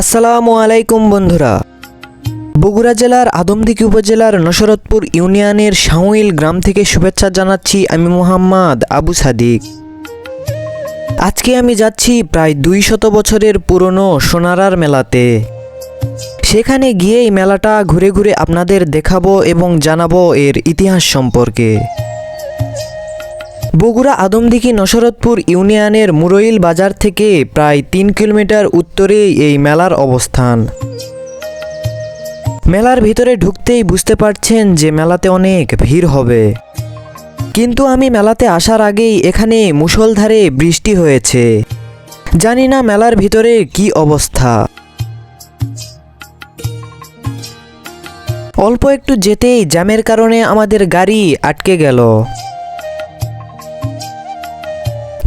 আসসালামু আলাইকুম বন্ধুরা। বগুড়া জেলার আদমদিঘি উপজেলার নসরতপুর ইউনিয়নের সাউইল গ্রাম থেকে শুভেচ্ছা জানাচ্ছি আমি মোহাম্মদ আবু সাদিক। আজকে আমি যাচ্ছি প্রায় দুই শত বছরের পুরনো সোনারার মেলাতে। সেখানে গিয়েই মেলাটা ঘুরে ঘুরে আপনাদের দেখাবো এবং জানাব এর ইতিহাস সম্পর্কে। বগুড়া আদমদিঘি নসরতপুর ইউনিয়নের মুরইল বাজার থেকে প্রায় তিন কিলোমিটার উত্তরেই এই মেলার অবস্থান। মেলার ভিতরে ঢুকতেই বুঝতে পারছেন যে মেলাতে অনেক ভিড় হবে। কিন্তু আমি মেলাতে আসার আগেই এখানে মুষলধারে বৃষ্টি হয়েছে। জানি না মেলার ভিতরে কি অবস্থা। অল্প একটু যেতেই জ্যামের কারণে আমাদের গাড়ি আটকে গেল।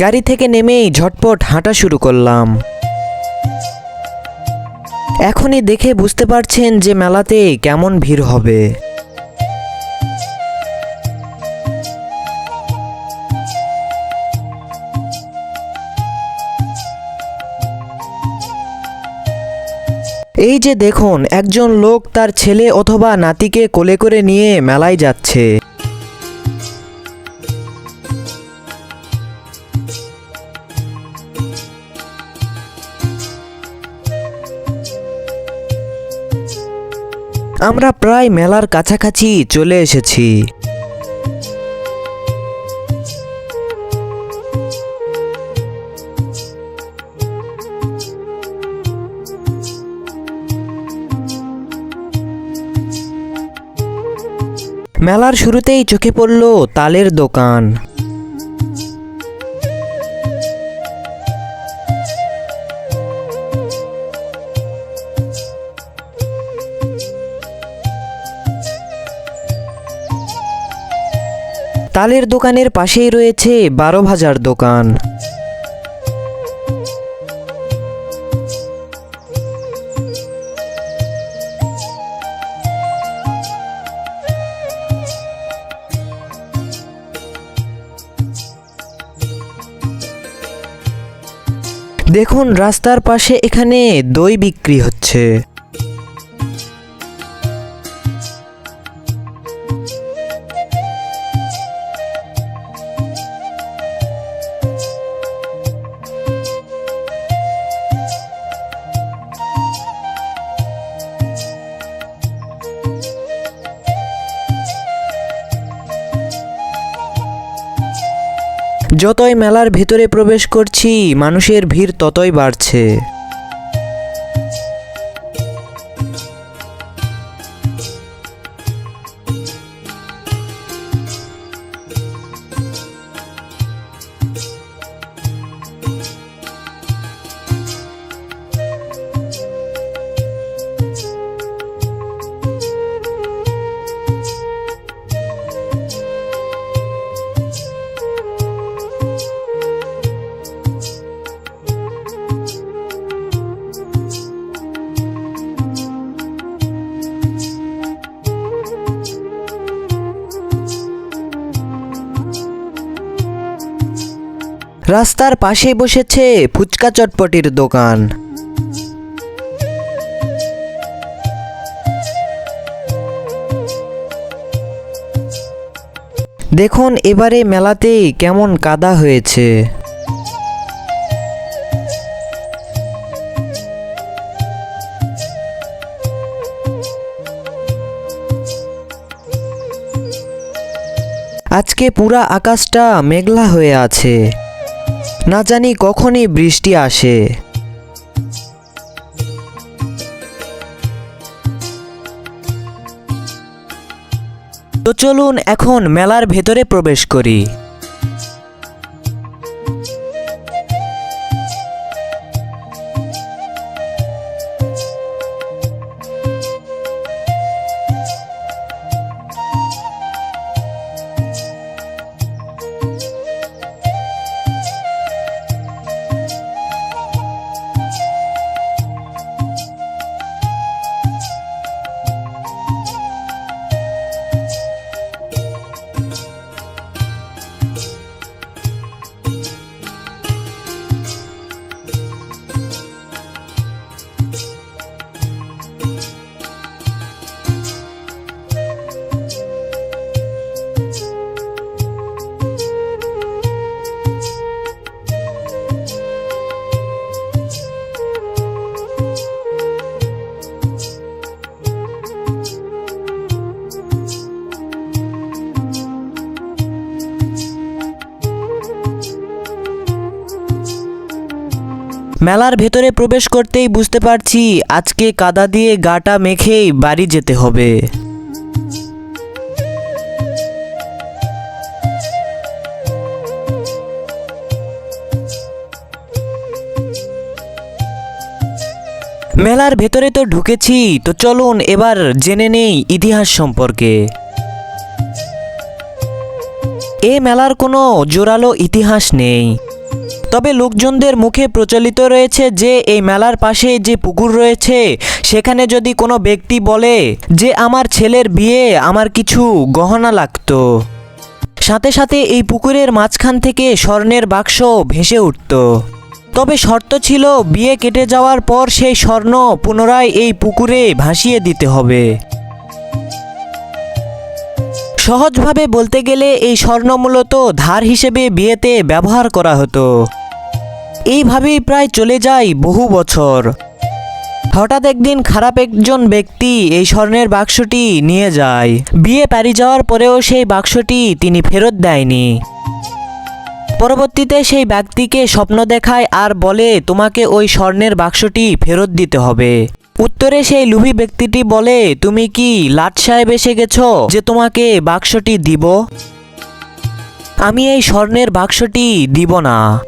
গাড়ি থেকে নেমেই ঝটপট হাঁটা শুরু করলাম। এখনই দেখে বুঝতে পারছেন যে মেলাতে কেমন ভিড় হবে। এই যে দেখুন, একজন লোক তার ছেলে অথবা নাতিকে কোলে করে নিয়ে মেলায় যাচ্ছে। আমরা প্রায় মেলার কাছাকাছি চলে এসেছি। মেলার শুরুতেই চোখে পড়ল তালের দোকান। তালের দোকানের পাশেই রয়েছে বারো ভাজার দোকান। দেখুন রাস্তার পাশে এখানে দই বিক্রি হচ্ছে। যতই মেলার ভিতরে প্রবেশ করছি মানুষের ভিড় ততই বাড়ছে। রাস্তার পাশে বসেছে ফুচকা চটপটির দোকান। দেখুন, এবারে মেলাতে কেমন কাদা হয়েছে। আজকে পুরা আকাশটা মেঘলা হয়ে আছে। না জানি কখনই বৃষ্টি আসে। তো চলুন এখন মেলার ভেতরে প্রবেশ করি। মেলার ভেতরে প্রবেশ করতেই বুঝতে পারছি, আজকে কাদা দিয়ে গাটা মেখেই বাড়ি যেতে হবে। মেলার ভেতরে তো ঢুকেছি, তো চলুন এবার জেনে নেই ইতিহাস সম্পর্কে। এ মেলার কোনো জোরালো ইতিহাস নেই। তবে লোকজনদের মুখে প্রচলিত রয়েছে যে এই মেলার পাশে যে পুকুর রয়েছে, সেখানে যদি কোনো ব্যক্তি বলে যে আমার ছেলের বিয়ে, আমার কিছু গহনা লাগতো। সাথে সাথে এই পুকুরের মাঝখান থেকে স্বর্ণের বাক্স ভেসে উঠত। তবে শর্ত ছিল বিয়ে কেটে যাওয়ার পর সেই স্বর্ণ পুনরায় এই পুকুরে ভাসিয়ে দিতে হবে। সহজভাবে বলতে গেলে এই স্বর্ণ মূলত ধার হিসেবে বিয়েতে ব্যবহার করা হতো। এইভাবেই প্রায় চলে যায় বহু বছর। হঠাৎ একদিন খারাপ একজন ব্যক্তি এই স্বর্ণের বাক্সটি নিয়ে যায়। বিয়ে পারি যাওয়ার পরেও সেই বাক্সটি তিনি ফেরত দেয়নি। পরবর্তীতে সেই ব্যক্তিকে স্বপ্ন দেখায় আর বলে, তোমাকে ওই স্বর্ণের বাক্সটি ফেরত দিতে হবে। উত্তরে সেই লুভি ব্যক্তিটি বলে, তুমি কি লাট সাহেব এসে গেছো যে তোমাকে বাক্সটি দিব? আমি এই স্বর্ণের বাক্সটি দিব না।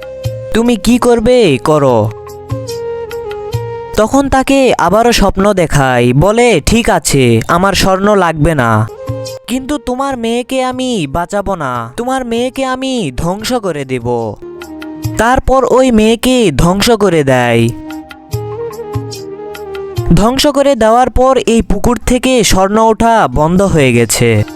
তুমি কি করবে? করো। তখন তাকে আবারও স্বপ্ন দেখায় বলে, ঠিক আছে, আমার স্বর্ণ লাগবে না। কিন্তু তোমার মেয়েকে আমি বাঁচাবো না। তোমার মেয়েকে আমি ধ্বংস করে দেব। তারপর ওই মেয়েকে ধ্বংস করে দেয়। ধ্বংস করে দেওয়ার পর এই পুকুর থেকে স্বর্ণ ওঠা বন্ধ হয়ে গেছে।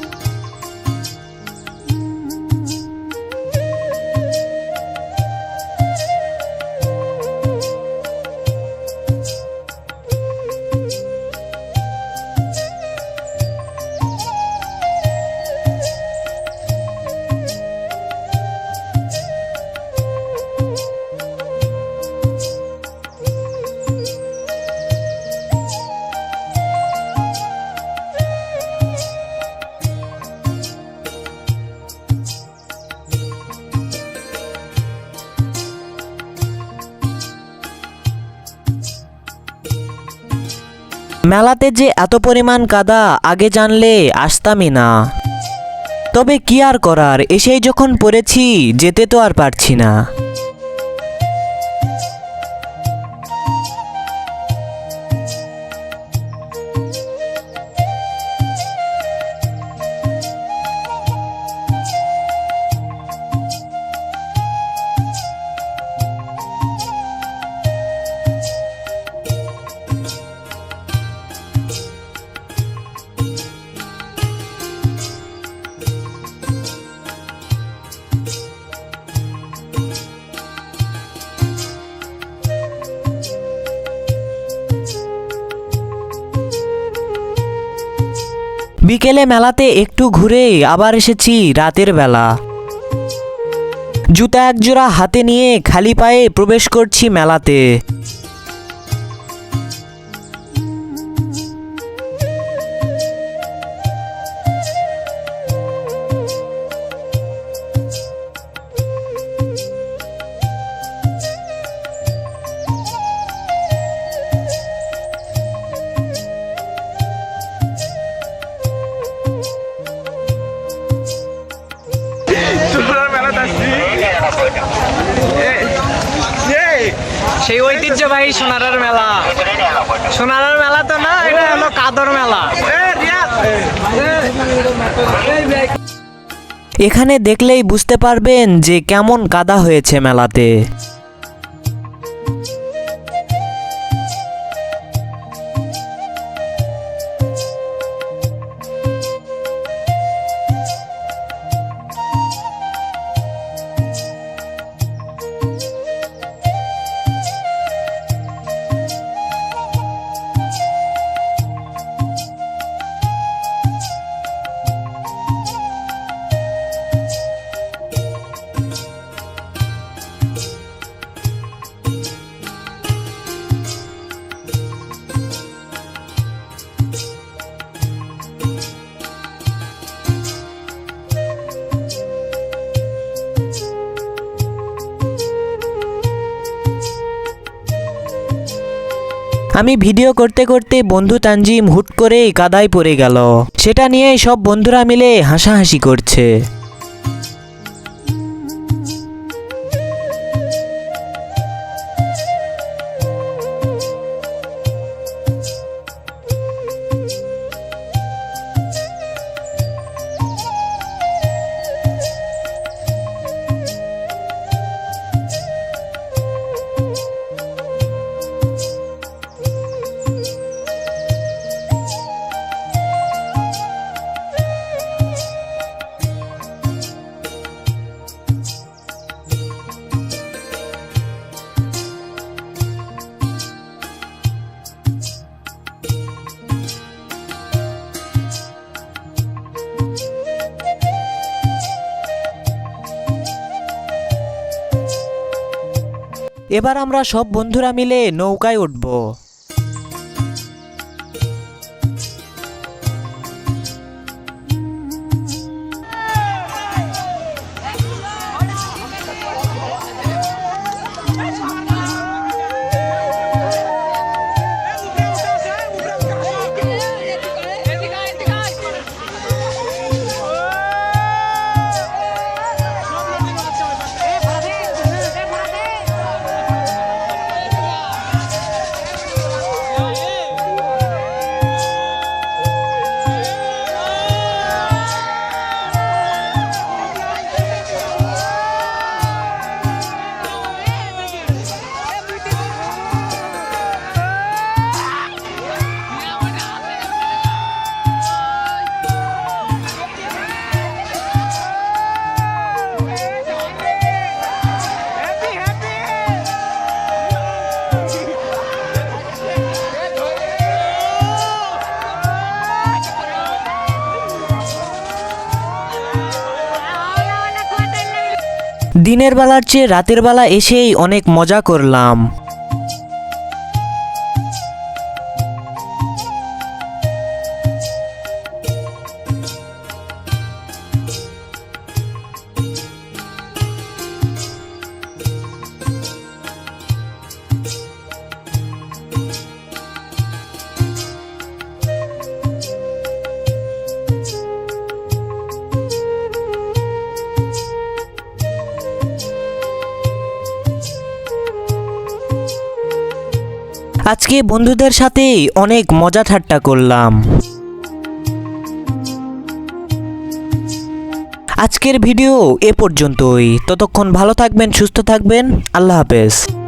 মেলাতে যে এত পরিমাণ কাদা, আগে জানলে আসতামই না। তবে কি আর করার, এসেই যখন পড়েছি, যেতে তো আর পারছি না। বিকেলে মেলাতে একটু ঘুরে আবার এসেছি রাতের বেলা। জুতা একজোড়া হাতে নিয়ে খালি পায়ে প্রবেশ করছি মেলাতে। সোনারার মেলা। সোনারের মেলা তো না, এটা হলো কাদর মেলা। এখানে দেখলেই বুঝতে পারবেন যে কেমন কাদা হয়েছে মেলাতে। আমি ভিডিও করতে করতে বন্ধু তানজিম হুট করেই কাদায় পড়ে গেল। সেটা নিয়ে সব বন্ধুরা মিলে হাসাহাসি করছে। এবার আমরা সব বন্ধুরা মিলে নৌকায় উঠব। দিনের বেলার চেয়ে রাতের বেলা এসেই অনেক মজা করলাম। আজকে বন্ধুদের সাথে অনেক মজা ঠাট্টা করলাম। আজকের ভিডিও এ পর্যন্তই। ততক্ষণ ভালো থাকবেন, সুস্থ থাকবেন। আল্লাহ হাফেজ।